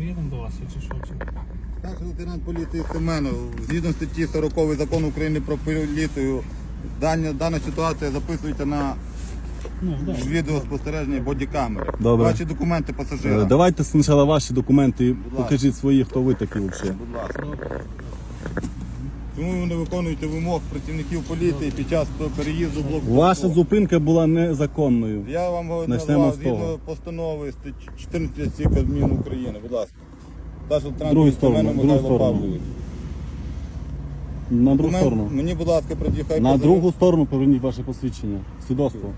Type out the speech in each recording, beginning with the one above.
приїдемо до вас, якщо що. Чи... Старший лейтенант поліції Семенов, згідно статті 40 закону України про поліцію, дана, дана ситуація записується на Ну, да. відеоспостереження бодікамери. Добре. Ваші документи пасажира. Е, Давайте спочатку ваші документи, покажіть свої, хто ви такі взагалі. Будь ласка. Чому ви не виконуєте вимог працівників поліції під час переїзду блокпосту? Ваша зупинка була незаконною. Я вам Почнемо назвав з того. згідно постанови статті 14 статті Кабміну України. Будь ласка. Лейтенант Другу сторону, другу сторону. На другу сторону. Мені, будь ласка, придіхай На другу сторону поверніть ваше посвідчення. Свідоцтво.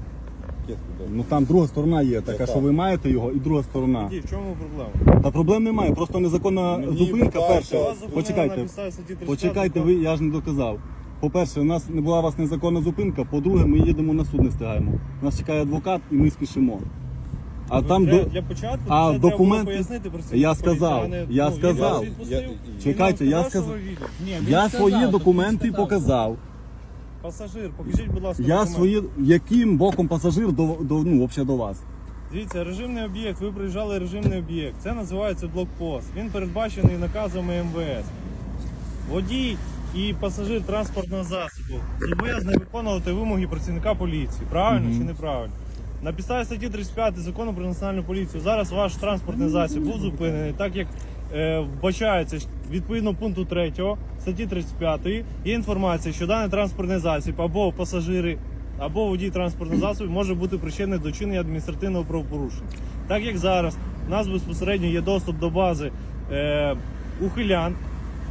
Ну там друга сторона є, така Яка? що ви маєте його, і друга сторона. Тоді в чому проблема? Та проблем немає, просто незаконна Мені зупинка питання, перша. вас Вас зупинили на Почекайте, підставі статті 35 почекайте, ви, я ж не доказав. По-перше, у нас не була у вас незаконна зупинка, по-друге, ми їдемо на суд не встигаємо. Нас чекає адвокат і ми спішимо. А Ви там для, до... для початку а це треба було пояснити працівнику Я поліції, сказав, а не, я ну, сказав. Він вас відпустив, Я- він Чекайте, вам я сказав, сказав- що ви вільні. Ні, він Я сказав, свої тобто документи він сказав. показав. Пасажир, покажіть, будь ласка, Я документи. свої, яким боком пасажир до, до ну, взагалі до вас? Дивіться, режимний об'єкт, ви приїжджали режимний об'єкт. Це називається блокпост. Він передбачений наказами МВС. Водій і пасажир транспортного засобу зобов'язані виконувати вимоги працівника поліції. Правильно чи неправильно? На підставі статті 35 закону про національну поліцію зараз ваш транспортний засіб був зупинений, так як вбачається відповідно пункту 3 статті 35 є інформація, що даний транспортний засіб або пасажири або водій транспортного засобу може бути причинний до чинення адміністративного правопорушення. Так як зараз у нас безпосередньо є доступ до бази е, ухилян,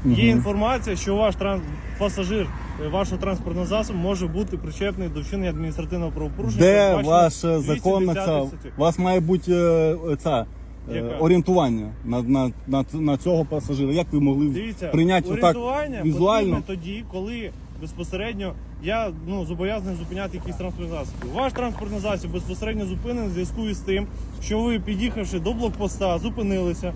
є інформація, що ваш транс... пасажир е, вашого транспортного засобу може бути причепний до вчинення адміністративного правопорушення. Де передбачено ваша законна 210 ця? статтю. У вас має бути е, ця, е, Яка? орієнтування на, на, на, на цього пасажира. Як ви могли Дивіться, прийняти отак орієнтування візуально? потрібне тоді, коли безпосередньо я ну, зобов'язаний зупиняти якийсь транспортний засіб. Ваш транспортний засіб безпосередньо зупинений в зв'язку із тим, що ви, під'їхавши до блокпоста, зупинилися.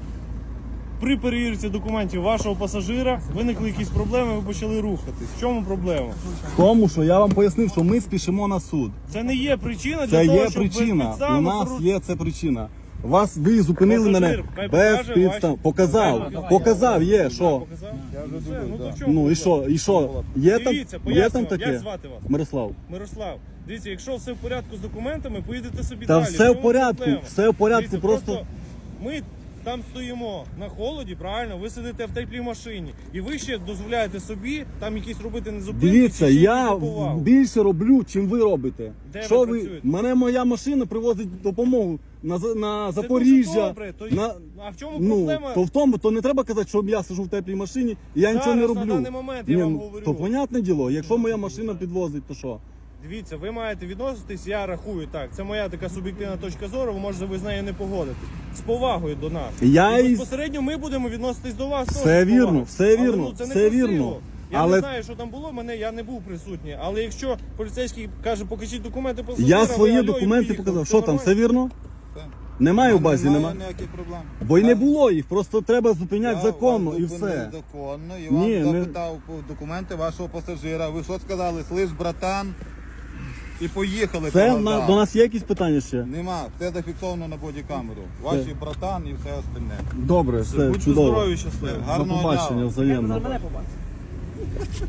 При перевірці документів вашого пасажира виникли якісь проблеми, ви почали рухатись. В чому проблема? В тому, що я вам пояснив, що ми спішимо на суд. Це не є причина Це для того, є щоб причина. безпідставно У нас пору- є це причина. Вас ви зупинили Пасажир, мене хай без покаже підстав. ваші- Показав, показав, є що. Показав? Я Все, ну, то в чому Ну і проблема? що, і що? Є там, Дивіться, є там таке? як звати вас? Мирослав. Мирослав, дивіться, якщо все в порядку з документами, поїдете собі Та далі. все В в чому порядку, проблема? все в порядку, Дивіться, просто- ми там стоїмо на холоді, правильно? Ви сидите в теплій машині, і ви ще дозволяєте собі там якісь робити не зупинки. Дивіться, чи я повагу. більше роблю, чим ви робите. Де що ви? працюєте? Мене моя машина привозить допомогу на, За- на Це Запоріжжя. дуже добре, то на, А в чому ну, проблема? то в тому, то не треба казати, що я сижу в теплій машині і я нічого не Зараз, на даний момент, я вам ну, говорю. То понятне діло, якщо моя машина підвозить, то що? Дивіться, ви маєте відноситись, я рахую так. Це моя така суб'єктивна точка зору, ви можете ви з нею не погодитись. З повагою до нас. Я і із- безпосередньо ми будемо відноситись до вас. теж Все з вірно, повагою. все Але, вірно, ну, це не все красиво. вірно. Я Але- не знаю, що там було, мене я не був присутній. Але якщо поліцейський каже, покажіть документи пасажира, Я ви свої алло, і документи поїхали. показав. Що там, нормально? все вірно? Все. Немає у базі, Немає немає. ніяких проблем. Бо й не було їх, просто треба зупиняти законно і все. Законно, і Ні, вам не- запитав по документи вашого пасажира. Ви що сказали? Слиш, братан, і поїхали. Це на, до нас є якісь питання ще? Нема, все зафіксовано на бодікамеру. Ваші братан і все остальне. Добре, все Будьте чудово. здорові, щасливі. До Гарного побачення, дня. взаємно. Мене побачить.